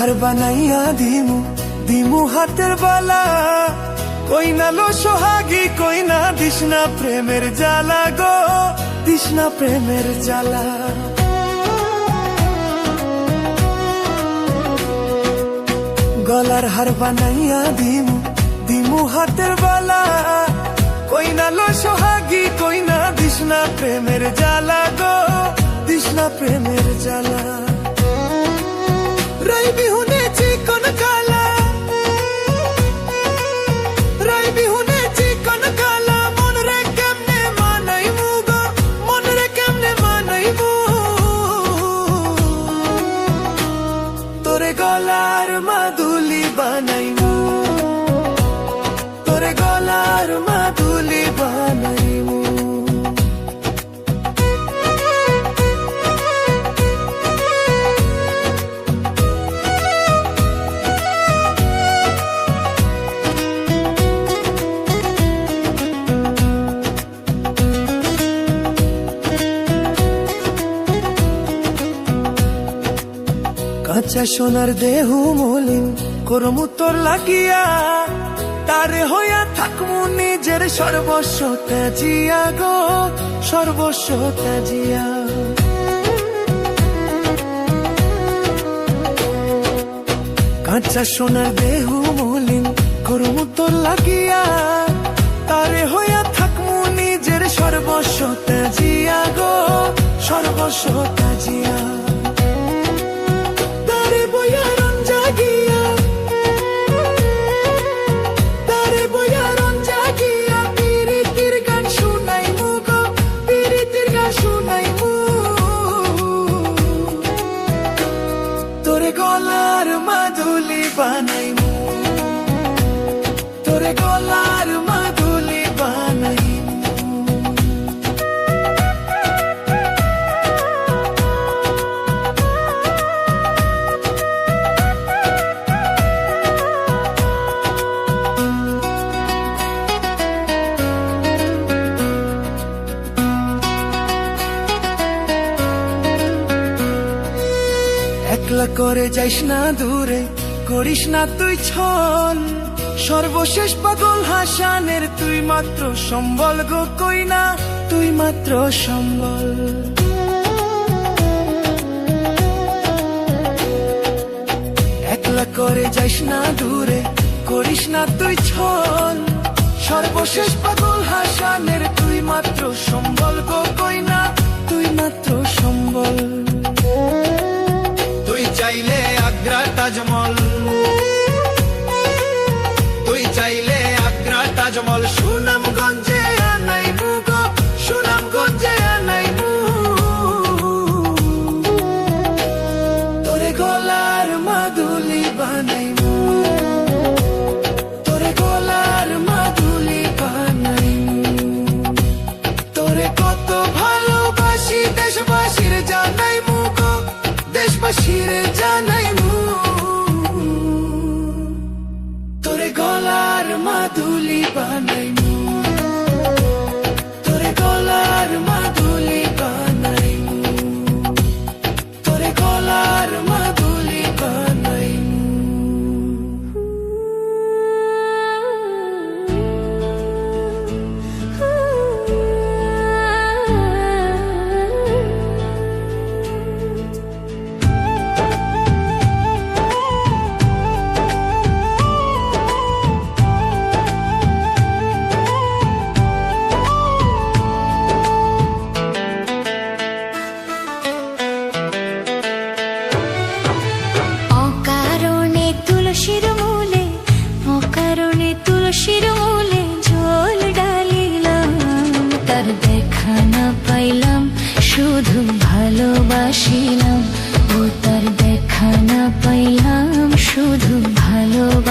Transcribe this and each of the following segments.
হার বানাইয়া দিমু দিমু হাতের বালা। কই না লো সোহাগী, কই না দিশনা প্রেমের জ্বালা গো দিশনা প্রেমের জ্বালা। গলার হার বানাইয়া দিমু দিমু হাতের বালা। কই না লো সোহাগী, কই না দিশনা প্রেমের জ্বালা গো দিশনা প্রেমের জ্বালা। রাই বিহুনে চিকন কালা রাই বিহুনে চিকন কালা মন রে কেমনে মানাই মুগো মন রে কেমনে মানাই মু তোরে গলার মাদুলি বানাইমু তোরে গলার মাদুলি কাঁচা সোনার দেহ মলিন, করমু তোর লাগিয়া। তারে হইয়া থাকমু নিজের সর্বস্ব ত্যাজিয়া গো, সর্বস্ব ত্যাজিয়া। কাঁচা সোনার দেহ মলিন, করমু তোর লাগিয়া। তারে হইয়া থাকমু নিজের সর্বস্ব ত্যাজিয়া গো, সর্বস্ব ত্যাজিয়া। মাদুলি বানাই মু। তোরে গলার মাদুলি বানাই একলা করে যাইস না দূরে করিস না তুই ছল। সর্বশেষ পাগল হাসানের তুই মাত্র সম্বল গো কই না তুই মাত্র সম্বল। একলা করে যাইস না দূরে, করিস না তুই ছল। সর্বশেষ পাগল হাসানের তুই মাত্র সম্বল গো কই না তুই মাত্র সম্বল। চাইলে আগ্রা তাজমহল। তুই চাইলে আগ্রা তাজমহল। সুনামগঞ্জে আনাই মুগ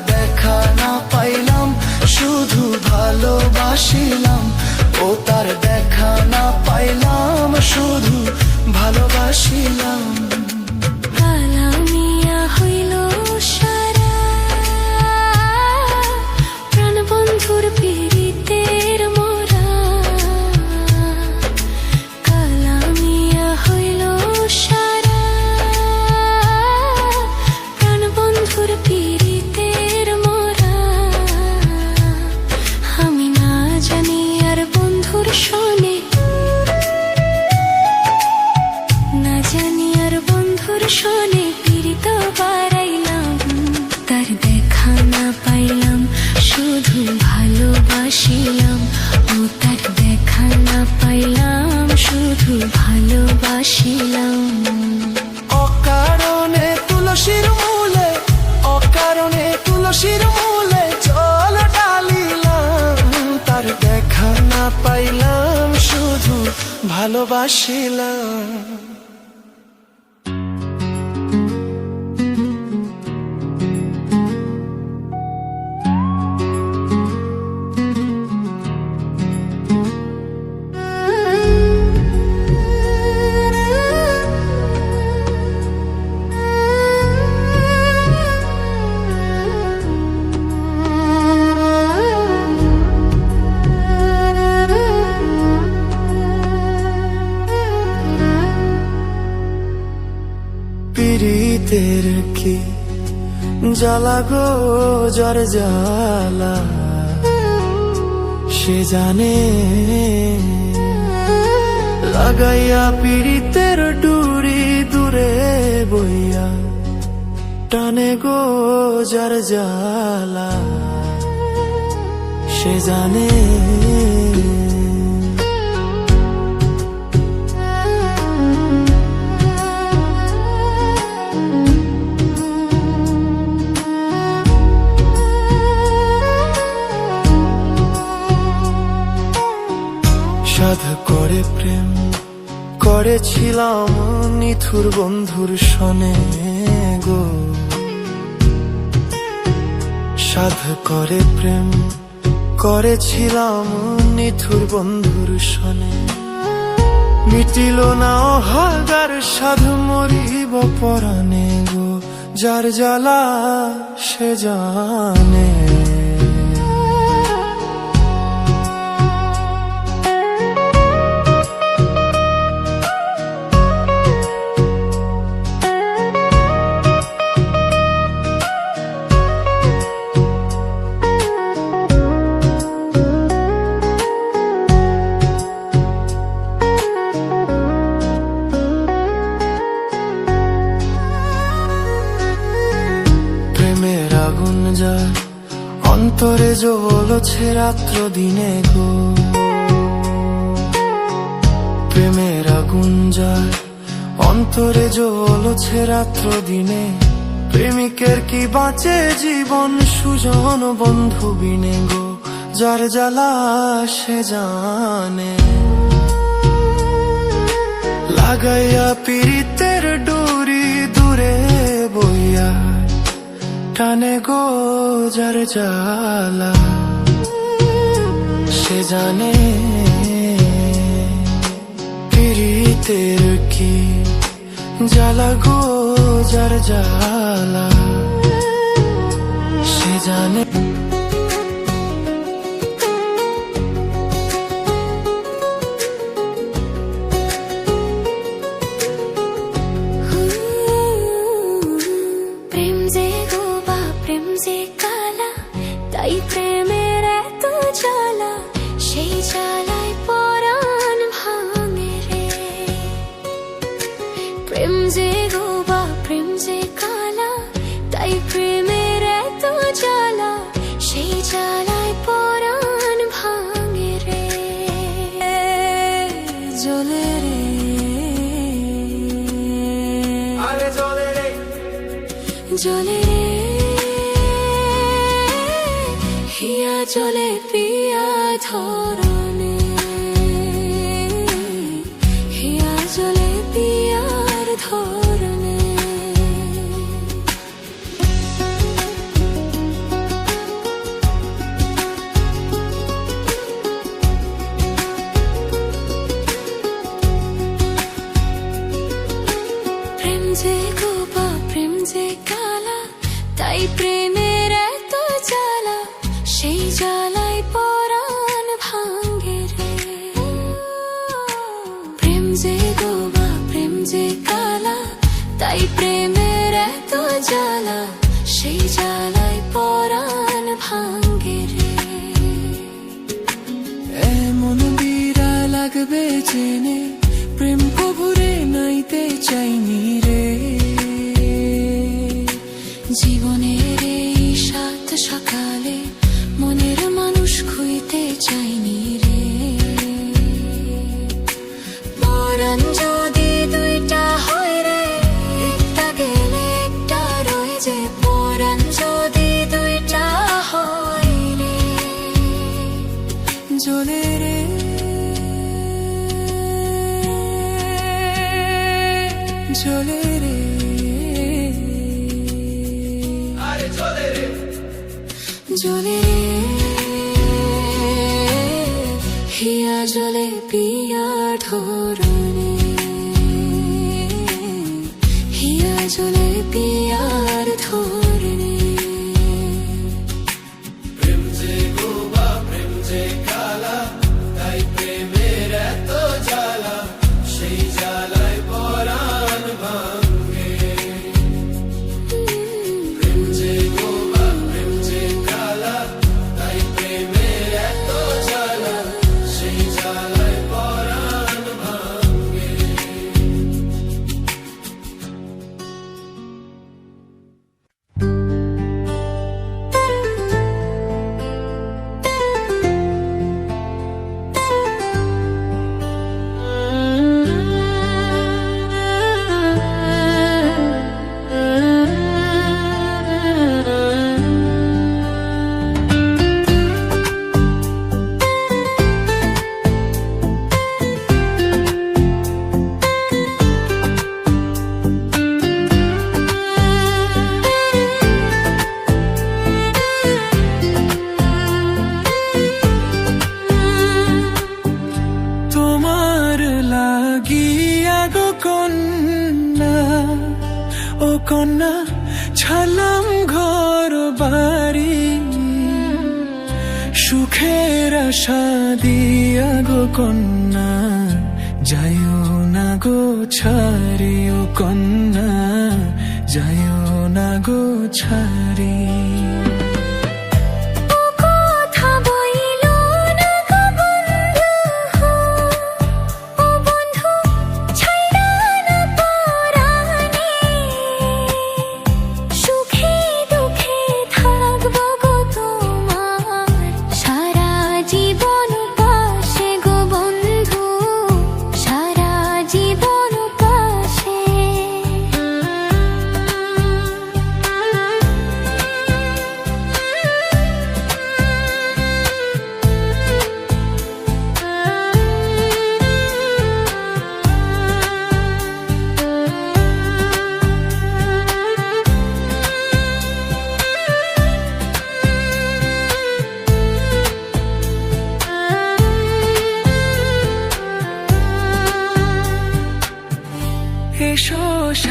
দেখা না পাইলাম শুধু ভালোবাসিলাম। ও তার দেখা না পাইলাম শুধু ভালোবাসিলাম। হইল জ্বালা গো, জ্বর জ্বালা, সে জানে। লাগাইয়া পীড়িতের ডুরি দূরে বইয়া টানে গো জ্বর জ্বালা, সে জানে। করেছিলাম নিথুর বন্ধুর সনে গো। সাধ করে প্রেম করেছিলাম নিথুর বন্ধুর সনে। মিটিল না হাগার সাধু মরিব পরাণে গো, যার জ্বালা সে জানে। জ্বলছে রাত্র দিনে গো। প্রেমের আগুন যায় অন্তরে জ্বলছে রাত্র দিনে। প্রেমিকের কি বাঁচে জীবন সুজন বন্ধু বিনে গো, যার জ্বালা সে জানে। লাগাইয়া পীড়িতের ডুরি দূরে বইয়া, টানে গো যার জ্বালা। সে জানে পীড়িতের কি জ্বালা গো যার জ্বালা সে জানে যে গোবা প্রেম যে কালা তাই প্রেমের এত জ্বালা সেই জ্বালায় পরাণ ভাঙে রে জ্বলে রে আরে জলে হিয়া জলে পিয়া ধরনে হিয়া জলে পিয়ার কন্যা যায়ও না গো ছাড়িও কন্যা যায়ও না গো ছাড়িও।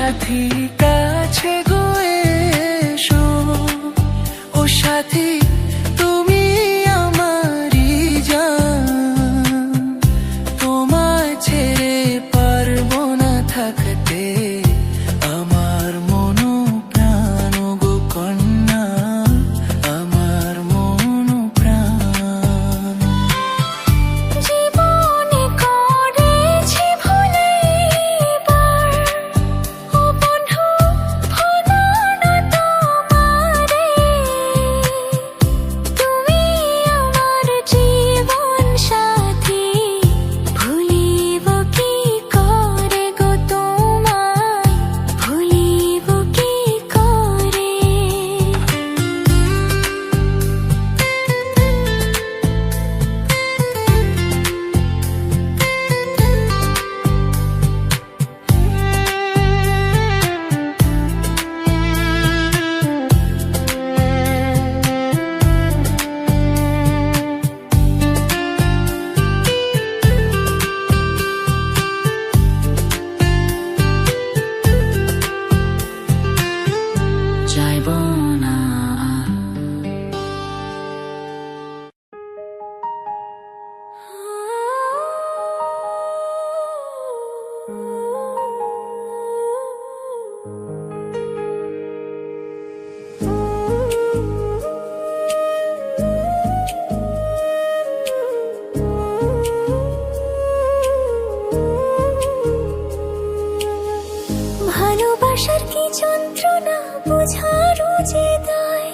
ah tea gown ভালোবাসার কি যন্ত্রণা বোঝারও যে দায়?